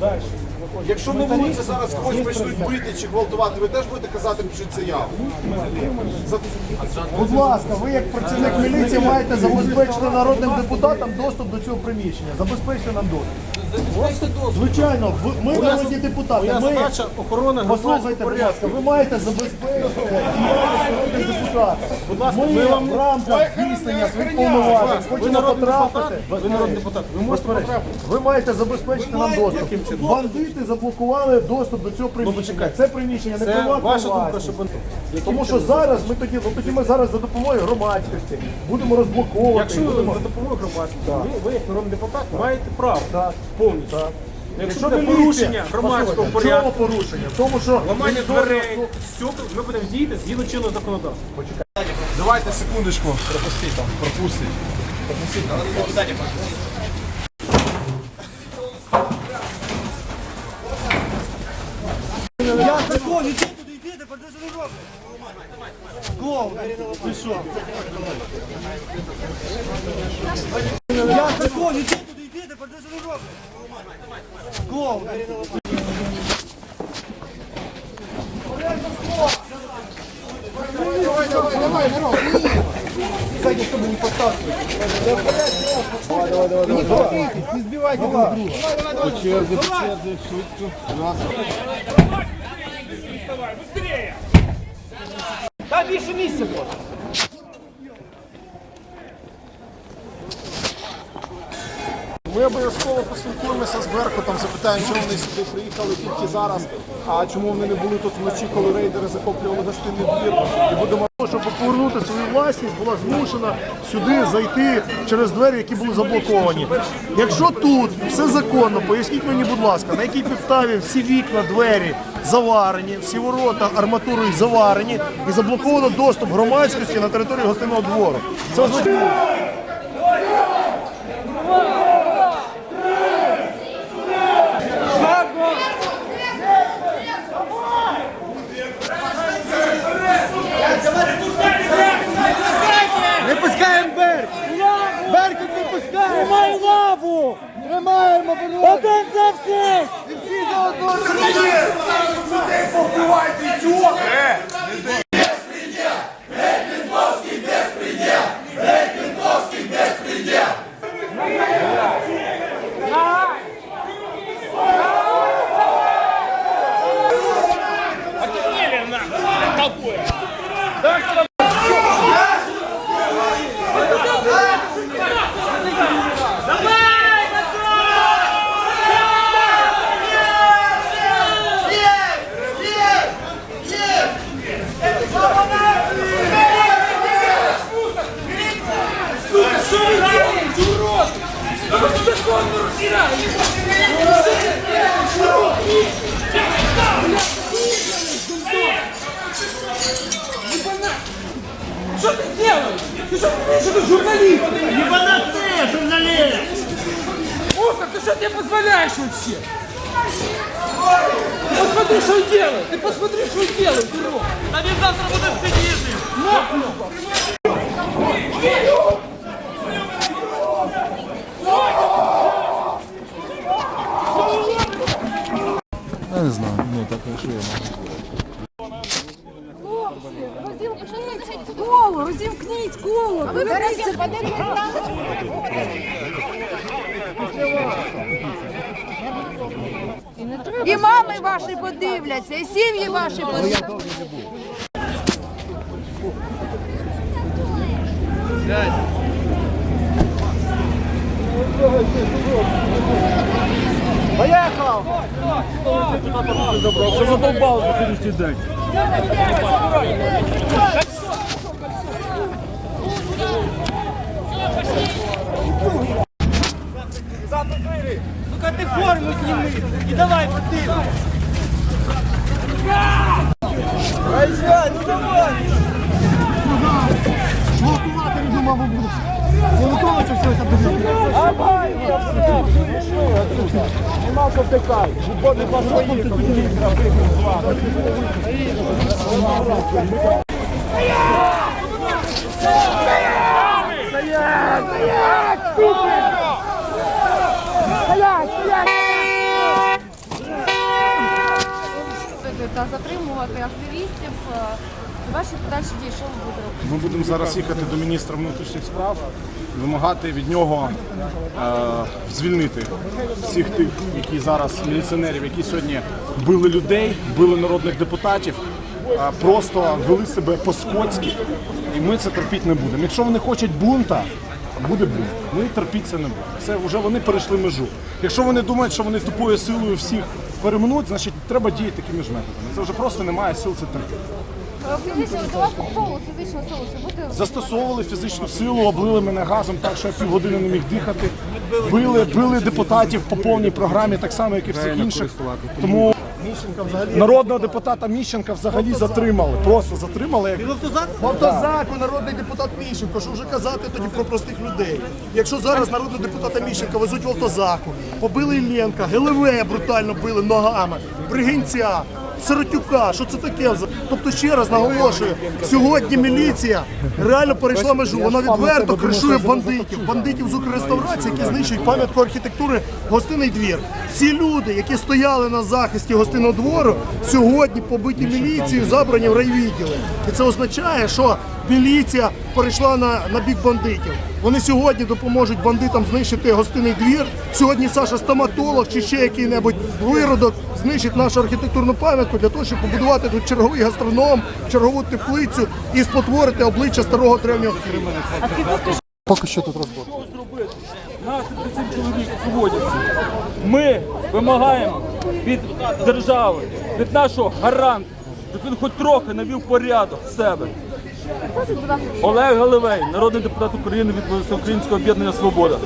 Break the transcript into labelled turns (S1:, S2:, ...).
S1: Дальше. Якщо на вулиці зараз когось почнуть бити чи гвалтувати, ви теж будете казати, пишіть заяву. За-
S2: Будь ласка, ви як працівник міліції маєте забезпечити народним депутатам доступ до цього приміщення. Забезпечте нам доступ. Звичайно, ви- ми народні депутати.
S3: Моя
S2: Ми,
S3: задача охорона
S2: послухайте, будь ласка, ви маєте забезпечити діяльність народних депутатів.
S3: Будь ласка,
S2: Ми
S3: вам
S2: в рамках здійснення своїх повноважень
S3: Ви
S2: хочемо
S3: народний
S2: потрапити.
S3: депутат, ви народний депутат, ви можете потрапити.
S2: Ви маєте забезпечити нам доступ. Бандити заблокували доступ до цього приміщення.
S3: почекайте.
S2: Це приміщення не
S3: Це
S2: приватна
S3: ваша думка,
S2: власність.
S3: що
S2: Тому що зараз ми тоді, ну, тоді ми зараз за допомогою громадськості будемо розблоковувати.
S3: Якщо
S2: будемо...
S3: за допомогою громадськості, ви, ви як народний депутат маєте право
S2: Так.
S3: повністю.
S2: Так.
S3: Якщо
S2: міліція-
S3: порушення громадського
S2: Послухайте, в чому
S3: порядку,
S2: порушення? В тому, що
S3: ламання
S2: ніхто
S3: дверей, стекол, ми будемо діяти згідно чинного законодавства.
S1: Давайте секундочку. Пропустіть там, пропустіть.
S2: Я закон, іди туди, йди, тепер де не робиш? Клоун, ти що? Я закон, іди туди, йди, тепер де не робиш? Клоун. Сзади, чтобы не подталкивать. Давай, давай, давай. Не торопитесь, не сбивайте друг друга. По черзі, по черзі, Швидко. быстрее!
S3: Та більше місця було.
S1: Ми обов'язково поспілкуємося з Беркутом, запитаємо, чому вони сюди приїхали тільки зараз, а чому вони не були тут вночі, коли рейдери захоплювали гостинний двір. І будемо
S2: щоб повернути свою власність, була змушена сюди зайти через двері, які були заблоковані. Якщо тут все законно, поясніть мені, будь ласка, на якій підставі всі вікна, двері заварені, всі ворота арматурою заварені і заблоковано доступ громадськості на територію гостинного двору. Це означає.
S4: Лаву! Тримаємо оборону! Один за всіх! І всі за одного!
S5: Людей повбивайте, ідіоти! Что ты что тебе позволяешь вообще? Ты посмотри, что он делает! Ты посмотри, что он делает, дурак! Да не завтра будут сидеть! Нахуй!
S6: Розімкніть коло, розімкніть коло. Ви берете І мами ваші подивляться, і сім'ї ваші подивляться.
S4: Сука, повтикай. Жодний вас поїхав.
S7: Та затримувати активістів е, Ваші подальші дії, що ви будете робити?
S1: Ми будемо зараз їхати до міністра внутрішніх справ, вимагати від нього е, звільнити всіх тих, які зараз міліціонерів, які сьогодні били людей, били народних депутатів, е, просто вели себе по-скотськи. І ми це терпіти не будемо. Якщо вони хочуть бунта, буде бунт. Ми терпіти це не будемо. Це вже вони перейшли межу. Якщо вони думають, що вони тупою силою всіх переминуть, значить треба діяти такими ж методами. Це вже просто немає сил це терпіти.
S7: Застосовували фізичну силу,
S1: облили мене газом так, що я півгодини не міг дихати. Били, били депутатів по повній програмі, так само, як і всіх інших. Тому народного депутата Міщенка взагалі затримали. Просто затримали. Як...
S2: Автозаку народний депутат Міщенко, що вже казати тоді про простих людей. Якщо зараз народного депутата Міщенка везуть в автозаку, побили Ілленка, ГЛВ брутально били ногами, Бригинця, Сиротюка, що це таке? вза- Тобто ще раз наголошую, сьогодні міліція реально перейшла межу. Вона відверто кришує бандитів, бандитів з Укрреставрації, які знищують пам'ятку архітектури гостинний двір. Ці люди, які стояли на захисті гостинного двору, сьогодні побиті міліцією, забрані в райвідділи. І це означає, що міліція перейшла на, на бік бандитів. Вони сьогодні допоможуть бандитам знищити гостинний двір. Сьогодні Саша стоматолог чи ще який-небудь виродок знищить нашу архітектурну пам'ятку для того, щоб побудувати тут черговий гастроном, чергову теплицю і спотворити обличчя старого древнього Києва.
S1: Поки що тут розбор.
S8: Нас 37 чоловік поводяться. Ми вимагаємо від держави, від нашого гаранта, щоб він хоч трохи навів порядок в себе. Олег Галевей, народний депутат України від Всеукраїнського об'єднання Свобода.